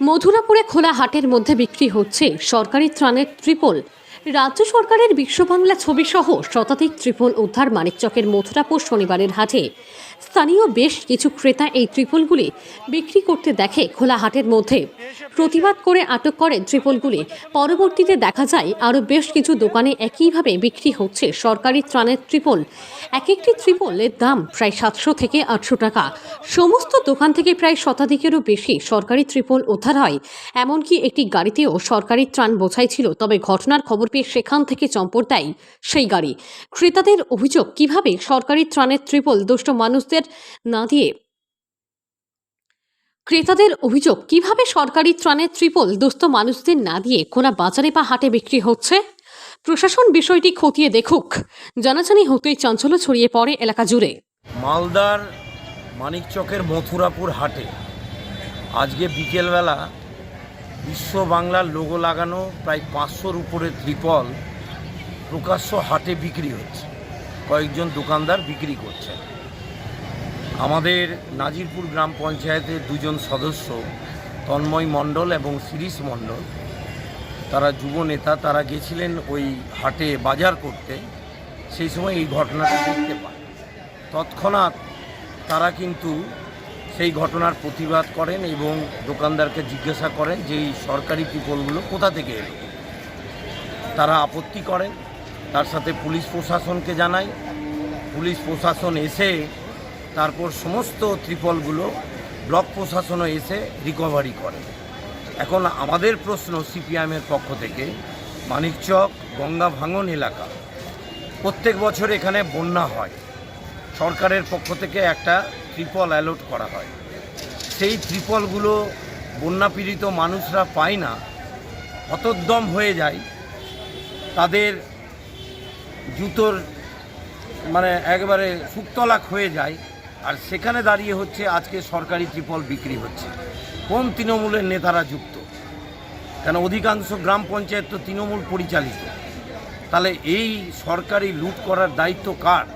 মধুরাপুরে খোলা হাটের মধ্যে বিক্রি হচ্ছে সরকারি ত্রাণের ত্রিপল। রাজ্য সরকারের বিশ্ববাংলা ছবি সহ শতাধিক ত্রিপল উদ্ধার মানিকচকের মথুরাপুর শনিবারের হাটে। স্থানীয় বেশ কিছু ক্রেতা এই ত্রিপলগুলি বিক্রি করতে দেখে খোলা হাটের মধ্যে। প্রতিবাদ করে আটক করেন ত্রিপলগুলি। পরবর্তীতে দেখা যায়, আরও বেশ কিছু দোকানে একইভাবে বিক্রি হচ্ছে সরকারি ত্রাণের ত্রিপল। এক একটি ত্রিপলের দাম প্রায় সাতশো থেকে আটশো টাকা। সমস্ত দোকান থেকে প্রায় শতাধিকেরও বেশি সরকারি ত্রিপল উদ্ধার হয়। এমনকি একটি গাড়িতেও সরকারি ত্রাণ বোঝাই ছিল, তবে ঘটনার খবর পেয়ে সেখান থেকে চম্পট দেয় সেই গাড়ি। ক্রেতাদের অভিযোগ, কীভাবে সরকারি ত্রাণের ত্রিপল দুষ্ট মানুষদের না দিয়ে? ক্রেতাদের অভিযোগ, কীভাবে সরকারি ত্রাণের ত্রিপল দুস্থ মানুষদের না দিয়ে খোলা বাজারে বা হাটে বিক্রি হচ্ছে? প্রশাসন বিষয়টি খতিয়ে দেখুক। জানাজানি হতেই চাঞ্চল্য ছড়িয়ে পড়ে এলাকা জুড়ে। মালদার মানিকচকের মথুরাপুর হাটে আজকে বিকেলবেলা বিশ্ব বাংলার লোগো লাগানো প্রায় পাঁচশোর উপরে ত্রিপল প্রকাশ্য হাটে বিক্রি হচ্ছে। কয়েকজন দোকানদার বিক্রি করছে। আমাদের নাজিরপুর গ্রাম পঞ্চায়েতের দুজন সদস্য তন্ময় মণ্ডল এবং শিরিষ মণ্ডল, তারা যুব নেতা, তারা গেছিলেন ওই হাটে বাজার করতে। সেই সময় এই ঘটনাটা দেখতে পায় তৎক্ষণাৎ তারা কিন্তু সেই ঘটনার প্রতিবাদ করেন এবং দোকানদারকে জিজ্ঞাসা করেন যে এই সরকারি টিপলগুলো কোথা থেকে এলো। তারা আপত্তি করেন, তার সাথে পুলিশ প্রশাসনকে জানায় পুলিশ প্রশাসন এসে তারপর সমস্ত ত্রিপলগুলো ব্লক প্রশাসনও এসে রিকভারি করে। এখন আমাদের প্রশ্ন সিপিআইএমের পক্ষ থেকে, মানিকচক গঙ্গা ভাঙন এলাকা প্রত্যেক বছর এখানে বন্যা হয়। সরকারের পক্ষ থেকে একটা ত্রিপল অ্যালট করা হয়। সেই ত্রিপলগুলো বন্যাপীড়িত মানুষরা পায় না হতোদ্যম হয়ে যায়। তাদের জুতোর মানে একবারে সুক্তলাক হয়ে যায় আর সেখানে দাঁড়িয়ে হচ্ছে আজকে সরকারি ত্রিপল বিক্রি হচ্ছে। কোন তৃণমূলের নেতারা যুক্ত? কেন অধিকাংশ গ্রাম পঞ্চায়েত তো তৃণমূল পরিচালিত। তাহলে এই সরকারি লুট করার দায়িত্ব কার?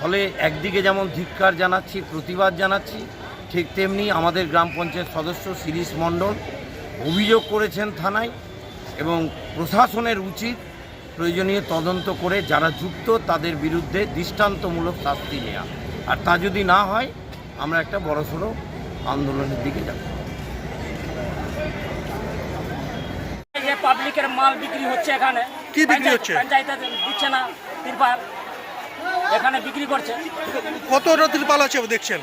ফলে একদিকে যেমন ধিক্কার জানাচ্ছি প্রতিবাদ জানাচ্ছি ঠিক তেমনি আমাদের গ্রাম পঞ্চায়েত সদস্য শিরিষ মণ্ডল অভিযোগ করেছেন থানায় এবং প্রশাসনের উচিত প্রয়োজনীয় তদন্ত করে যারা যুক্ত তাদের বিরুদ্ধে দৃষ্টান্তমূলক শাস্তি নেওয়া আর তা যদি না হয় আমরা একটা বড়সড় আন্দোলনের দিকে যাব। পাবলিকের মাল বিক্রি হচ্ছে এখানে। কি বিক্রি হচ্ছে? পঞ্চায়েতে দিচ্ছে না তিরপাল এখানে বিক্রি করছে। কতটা তিরপাল আছে দেখছেন?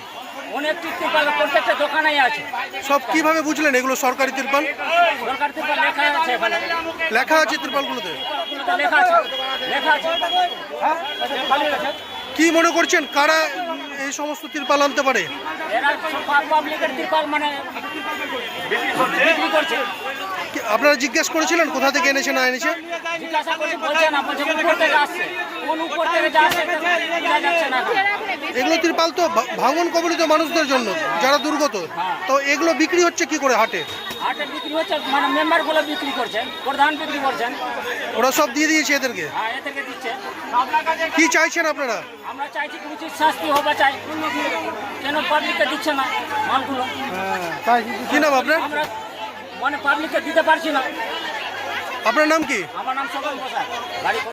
অনেক তিরপাল প্রত্যেকটা দোকানেই আছে। সব কীভাবে বুঝলেন এগুলো সরকারি তিরপাল? সরকার তিরপাল লেখা আছে এখানে। লেখা আছে তিরপালগুলোতে? লেখা আছে। লেখা আছে। কি মনে করছেন কারা এই সমস্ত তিরপাল আনতে পারে? এরা পাবলিকের তিরপাল মানে বিক্রি করছে। কি- আপনারা জিজ্ঞেস করেছিলেন কোথা থেকে এনেছে না এনেছে। এগুলো তিরপাল তো ভাঙন কবলিত মানুষদের জন্য যারা দুর্গত। তো এগুলো বিক্রি হচ্ছে কি করে হাটে? হাটে বিক্রি হচ্ছে মানে মেম্বারগুলো বিক্রি করছেন প্রধান বিক্রি করছেন। ওরা সব দিয়ে দিয়েছে এদেরকে? হ্যাঁ এদেরকে দিচ্ছে। কি চাইছেন আপনারা? আমরা চাইছি কি উচিত শাস্তি হবে চাই কেন পাবলিককে দিচ্ছে না মালগুলো। কি নাম আপনার? মানে পাবলিককে দিতে পারছি না। আপনার নাম কি? আমার নাম সকল বাড়ি